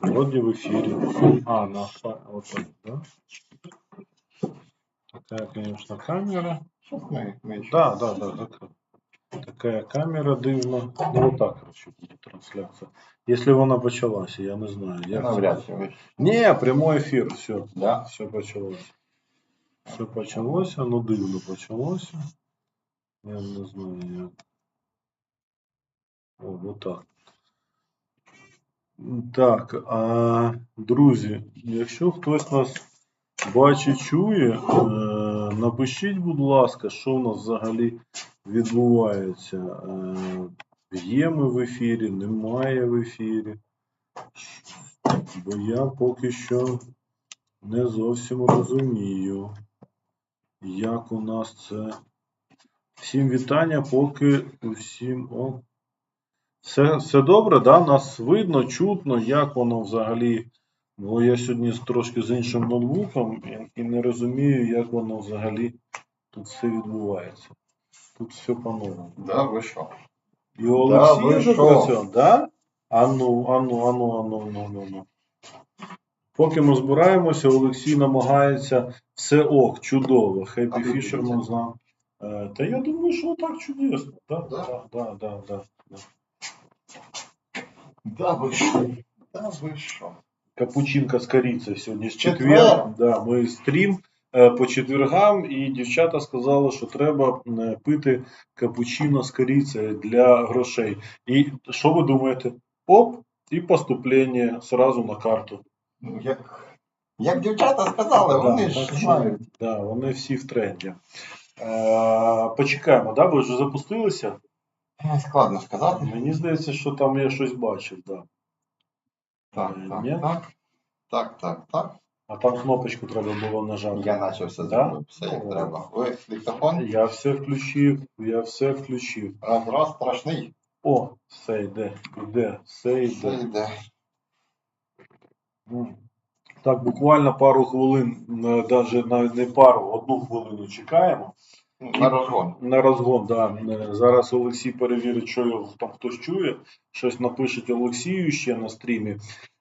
Вроде в эфире. А, на фа- вот так, да? Такая, конечно, камера. Щас ми, ми ще. Да, да, да, так. Такая камера дивна. Ну, вот так, короче, буде трансляція. Якщо вона почалася, я не знаю. Я Як навряд це? чи ви. Ні, прямой ефір, все. Да? Все почалося. Все почалося, ну дивно почалося. Я не знаю як. О, вот так. Так, а, друзі, якщо хтось нас бачить, чує, е, напишіть, будь ласка, що в нас взагалі відбувається. Е, є ми в ефірі, немає в ефірі. Бо я поки що не зовсім розумію, як у нас це. Всім вітання, поки усім. О. Все, все добре, да? Нас видно, чутно, як воно взагалі. Бо я сьогодні трошки з іншим ноутбуком і, і не розумію, як воно взагалі тут все відбувається. Тут все по-новому. Да, ви що? І ви вже працює, да? Ану, ану, ану, ану, ану, ану, ану. Поки ми збираємося, Олексій намагається. Все ок, чудово. Хеппі ви Фішерман знав. Е, Та я думаю, що так чудесно. Да, Да? да, да, да, да. Ви що? Да, ви що? Капучинка з корицею сьогодні з Четвер. четвер. Да, ми стрім е, по четвергам, і дівчата сказали, що треба е, пити капучино з корицею для грошей. І що ви думаєте? Оп, і поступлення сразу на карту. Ну, як, як дівчата сказали, вони Да, ж знають. Да, вони всі в тренді. Е, почекаємо, да? ви вже запустилися? Е, Складно сказати. Мені здається, що там я щось бачив, да. Так, Е, так, ні? так. Так, так, так. А там кнопочку треба було нажати. Я наче все Да? зробив, все як О. треба. Ви диктофон? Я все включив, я все включив. Раз, раз, страшний. О, все йде, йде, все йде. Все йде. йде. М. Так, буквально пару хвилин, навіть навіть не пару, одну хвилину чекаємо. Ну, На розгон. На розгон, да. Е, Зараз Олексій перевірить, що його там хтось чує, щось напишуть Олексію ще на стрімі.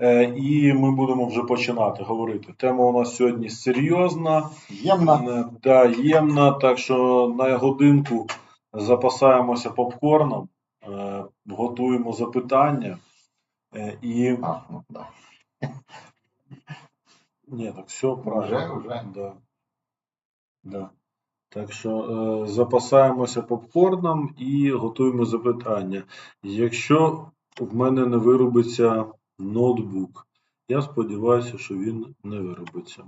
Е, І ми будемо вже починати говорити. Тема у нас сьогодні серйозна, Ємна. е, да, ємна, так що на годинку запасаємося попкорном, готуємо запитання. І А, ну, да. ні, так все правильно. Вже, вже. Да. Да. Так що е, запасаємося попкорном і готуємо запитання. Якщо в мене не виробиться ноутбук, я сподіваюся, що він не виробиться.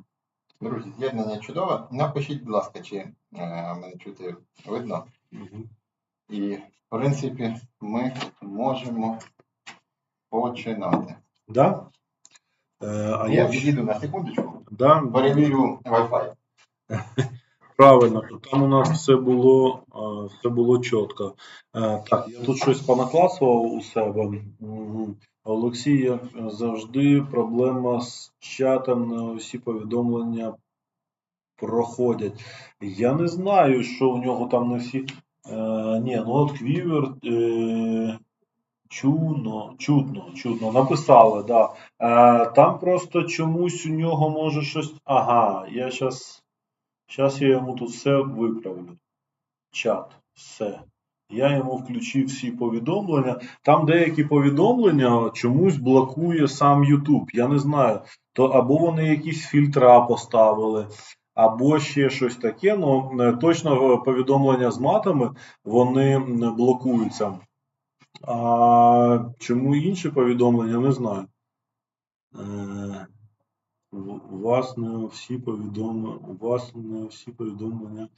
Друзі, з'єднання чудове. Напишіть, будь ласка, чи е, мене чути видно. І, в принципі, ми можемо починати. Да? Е, а Я я відійду на секундочку, да, перевірю Wi-Fi. правильно, там у нас все було, все було чітко. Е, Так, я тут щось понакласував у себе. Олексій, як завжди, проблема з чатом, не усі повідомлення проходять. Я не знаю, що в нього там не всі. Е, ні, ну от Квівер. Е, чуно, чутно, чутно. Написали, да. Там просто чомусь у нього може щось. Ага, я щас. Щас я йому тут все виправлю. Чат, все. Я йому включив всі повідомлення. Там деякі повідомлення чомусь блокує сам YouTube. Я не знаю. То або вони якісь фільтра поставили, або ще щось таке. Ну е, точно е, повідомлення з матами вони блокуються. А чому інші повідомлення, не знаю. Е, вас всі повідомлення, вас не всі повідомлення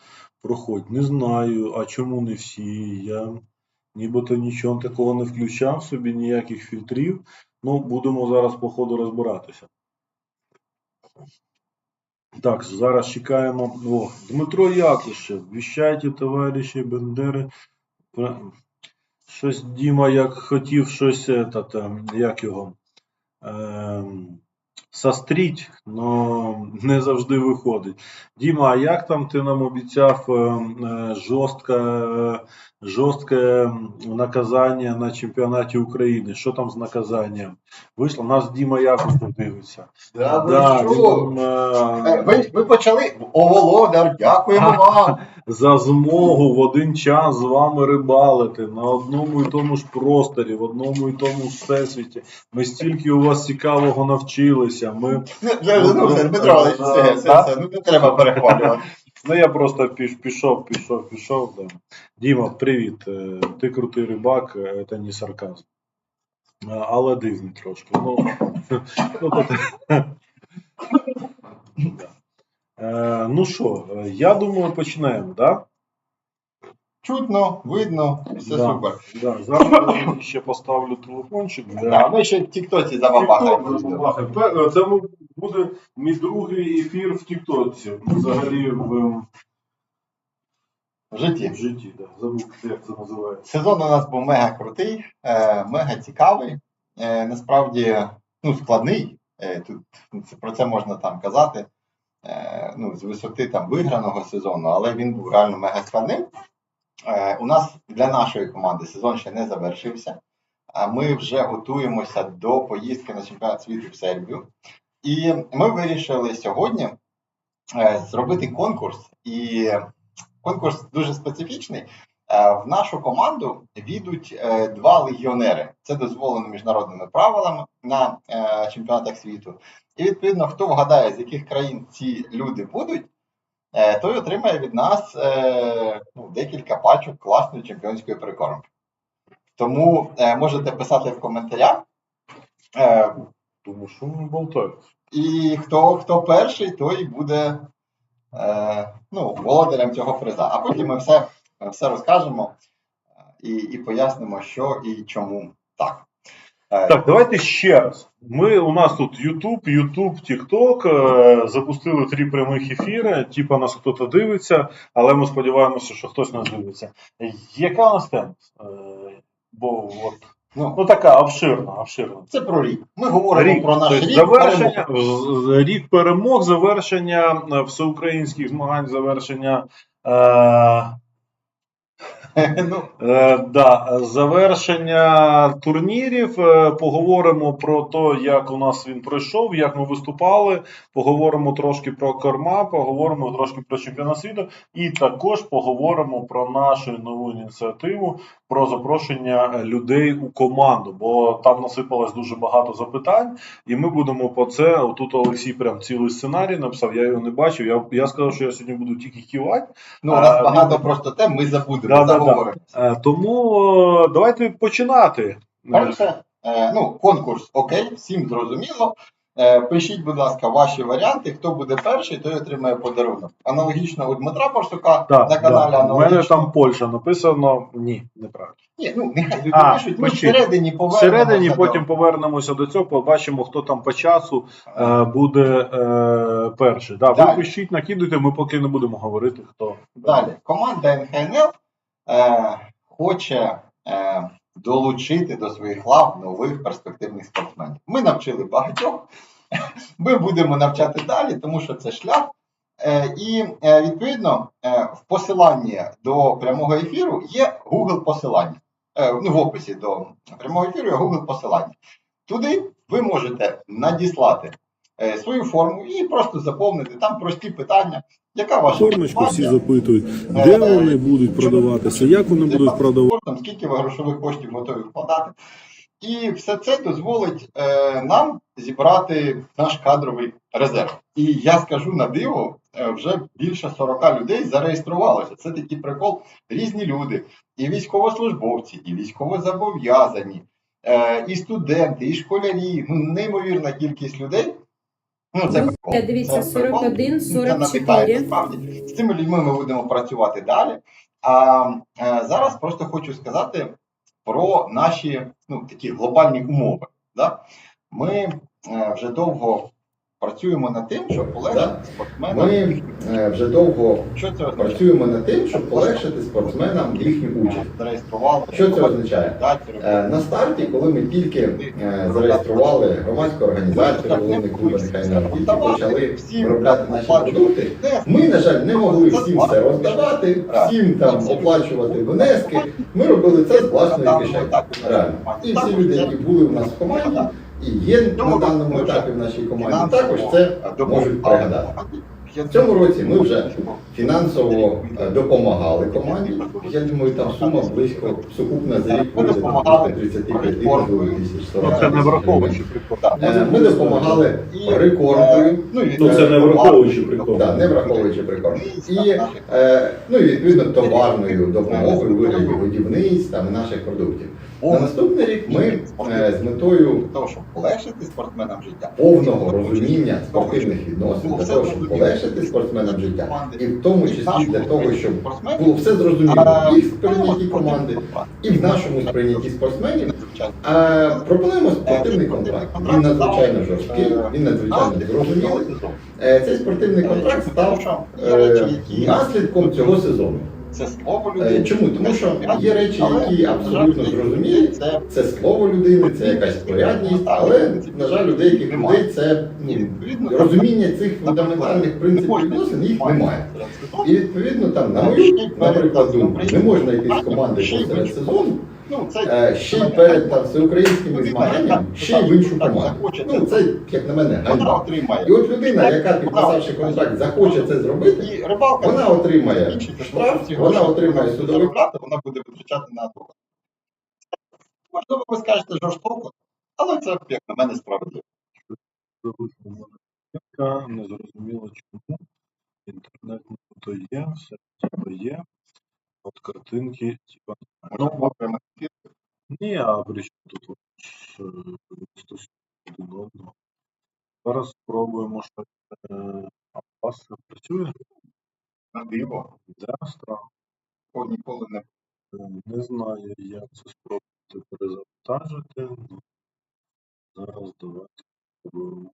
проходять. Не знаю, а чому не всі? Я нібито нічого такого не включав собі, ніяких фільтрів. Ну, будемо зараз по ходу розбиратися. Так, зараз чекаємо. О, Дмитро Якушев. Віщайте, товариші Бендери. Щось Діма як хотів щось, е, та, там, як його. Состріть, але не завжди виходить. Діма, а як там ти нам обіцяв е, е, жорстке, жорстке наказання на чемпіонаті України? Що там з наказанням? Вийшло, нас Діма Якушев дивиться. Да, ви Да, що? він, Е, е, Ви, ви почали. О, Володар, дякуємо вам. За змогу в один час з вами рибалити на одному і тому ж просторі, в одному і тому ж всесвіті. Ми стільки у вас цікавого навчилися. Ми, Ну, Дмитро все, все, все, ну не треба перехвалювати. ну я просто піш, пішов, пішов, пішов. Да. Діма, привіт. Е, Ти крутий рибак, е, це не сарказм. Е, Але дивний трошки. Ну, ну. Е, ну що, е, я думаю, почнемо, так? Да? Чутно, видно, все Да. супер. Да, зараз я ще поставлю телефончик. Да, Для... ми ще в Тіктоці забабахаємо. Тікток, Це буде мій другий ефір в Тіктоці. Взагалі в, В житті. в житті. Да. Забув, як це називається. Сезон у нас був мега крутий, е, мега цікавий. Насправді, ну, складний. Тут про це можна там казати. Е, ну, з висоти там виграного сезону, але він був реально мега складним. Е, у нас для нашої команди сезон ще не завершився. Ми вже готуємося до поїздки на чемпіонат світу в Сербію. І ми вирішили сьогодні е, зробити конкурс. І конкурс дуже специфічний. Е, В нашу команду війдуть е, два легіонери. Це дозволено міжнародними правилами на е, чемпіонатах світу. І відповідно, хто вгадає, з яких країн ці люди будуть, той отримає від нас ну, декілька пачок класної чемпіонської прикормки. Тому можете писати в коментарях. Тому що болтають. і хто, хто перший, той буде ну, володарем цього приза. А потім ми все, все розкажемо е, і, і пояснимо, що і чому так. Е, Так, давайте ще раз. Ми у нас тут YouTube, YouTube, TikTok, е, запустили три прямих ефіри. Типа нас хтось дивиться, але ми сподіваємося, що хтось нас дивиться. Яка у нас тема? Е, Бо от, ну, ну така обширна, обширна. це про рік. Ми говоримо Рік, про наш тобто рік. завершення, перемог. рік перемог, завершення е, всеукраїнських змагань, завершення. Е, Е, да, завершення турнірів. Е, Поговоримо про те, як у нас він пройшов, як ми виступали. Поговоримо трошки про корма, поговоримо трошки про чемпіонат світу, і також поговоримо про нашу нову ініціативу про запрошення людей у команду. Бо там насипалось дуже багато запитань, і ми будемо по це. Отут Олексій прям цілий сценарій написав. Я його не бачив. Я, я сказав, що я сьогодні буду тільки кивати. ну, у нас А, багато просто тем, ми забудемо, Да, да, да. Е, Тому е, давайте починати. Перше, е, ну, конкурс окей, всім зрозуміло. Е, Пишіть, будь ласка, ваші варіанти. Хто буде перший, той отримає подарунок. Аналогічно у Дмитра Порсука Так, на каналі да. У мене там Польща написано. Ні, неправильно. Ні, ну нехай люди А, пишуть, ми пишіть. всередині повернемося. Всередині до- потім повернемося до цього, побачимо, хто там по часу е, буде е, перший. Да, ви Далі. пишіть, накидуйте, ми поки не будемо говорити, хто. Далі. Команда НХНЛ хоче е, долучити до своїх лав нових перспективних спортсменів. Ми навчили багатьох. Ми будемо навчати далі, тому що це шлях. Е, і е, відповідно е, в посиланні до прямого ефіру є Google посилання. Е, ну, в описі до прямого ефіру є Google посилання. Туди ви можете надіслати е, свою форму і просто заповнити там прості питання. Яка ваша Формочку всі запитують, де вони будуть продаватися, як вони будуть продаватися. скільки ви грошових коштів готові вкладати. І все це дозволить е, нам зібрати наш кадровий резерв. І я скажу на диво, е, вже більше 40 людей зареєструвалося. Це такий прикол. Різні люди, і військовослужбовці, і військовозобов'язані, е, і студенти, і школярі. Ну, неймовірна кількість людей. Ну, це Ну, прикол. дивіться, Це 41, 44. насправді. З цими людьми ми будемо працювати далі. А е, зараз просто хочу сказати про наші ну, такі глобальні умови. Да? Ми е, вже довго працюємо над тим, щоб полегшити спортсменам. Ми е, вже довго Що це означає? працюємо над тим, щоб полегшити спортсменам їхню участь. Зареєстрували. Що це означає? Е, На старті, коли ми тільки е, зареєстрували громадську організацію Волинний клуб нехай не тільки почали виробляти наші продукти, ми, на жаль, не могли всім все роздавати, всім там оплачувати внески. Ми робили це з власної кишені. Реально. І всі люди, які були в нас в команді, і є на даному етапі в нашій команді, також це можуть пригадати. В цьому році ми вже фінансово е, допомагали команді. Я думаю, там сума близько сукупна за рік буде близько 35 тисяч 40 Це не тисяч. Е, Ми допомагали рекордою. Ну це не враховуючи прикол. Да, не враховуючи прикорм. І е, ну, відповідно товарною допомогою вигляді годівниць там, і наших продуктів. На наступний рік ми е, з метою того, щоб полегшити спортсменам життя. повного розуміння спортивних відносин, для того, щоб полегшити спортсменам життя, і в тому числі для того, щоб було все зрозуміло. І в сприйнятті команди, і в нашому сприйнятті спортсменів. А, пропонуємо спортивний контракт. Він надзвичайно жорсткий, він надзвичайно зрозумілий. Е, Цей спортивний контракт став е, наслідком цього сезону. Це слово Е, людини. Чому? Тому що є речі, які абсолютно зрозуміють. Це слово людини, це якась порядність, але на жаль, у деяких людей це ну, розуміння цих фундаментальних принципів відносин їх немає. І відповідно там, на мою, наприклад, думку, не можна йти з команди посеред сезону, ще й перед там всеукраїнськими змаганнями, ще й в іншу команду. Ну це як на мене вона ганьба. отримає. І от людина, яка підписавши контракт, захоче це зробити, вона отримає штраф, вона отримає судовий заробляти, вона буде витрачати на адвоката. Можливо, ви скажете жорстоко, але це, як на мене, справедливо. Яка не зрозуміло чому. Інтернет то є, все типу є. От картинки, типа. Можна було прямо ефір. Ні, а при чому тут е, одного. Зараз спробуємо щось. А у вас працює? на диво, странно. бо ніколи не Е, Не знаю, як це спробувати перезавантажити. Ну, зараз давайте спробуємо.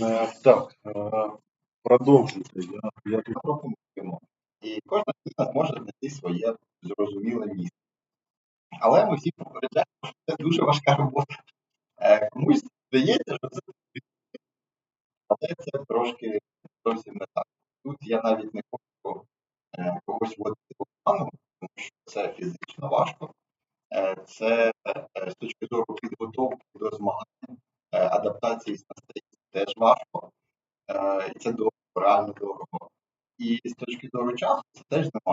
Е, Так, е, продовжуйте. Я, я. І кожна людина зможе знайти своє зрозуміле місце. Але ми всі попереджаємо, що це дуже важка робота. Е, Комусь здається, що це але це трошки зовсім не так. Тут я навіть не хочу е, когось вводити в плану, тому що це фізично важко. Е, Це з точки зору підготовки до змагань, адаптації з теж важко. І це дорого, реально дорого. І з точки зору часу це теж немало.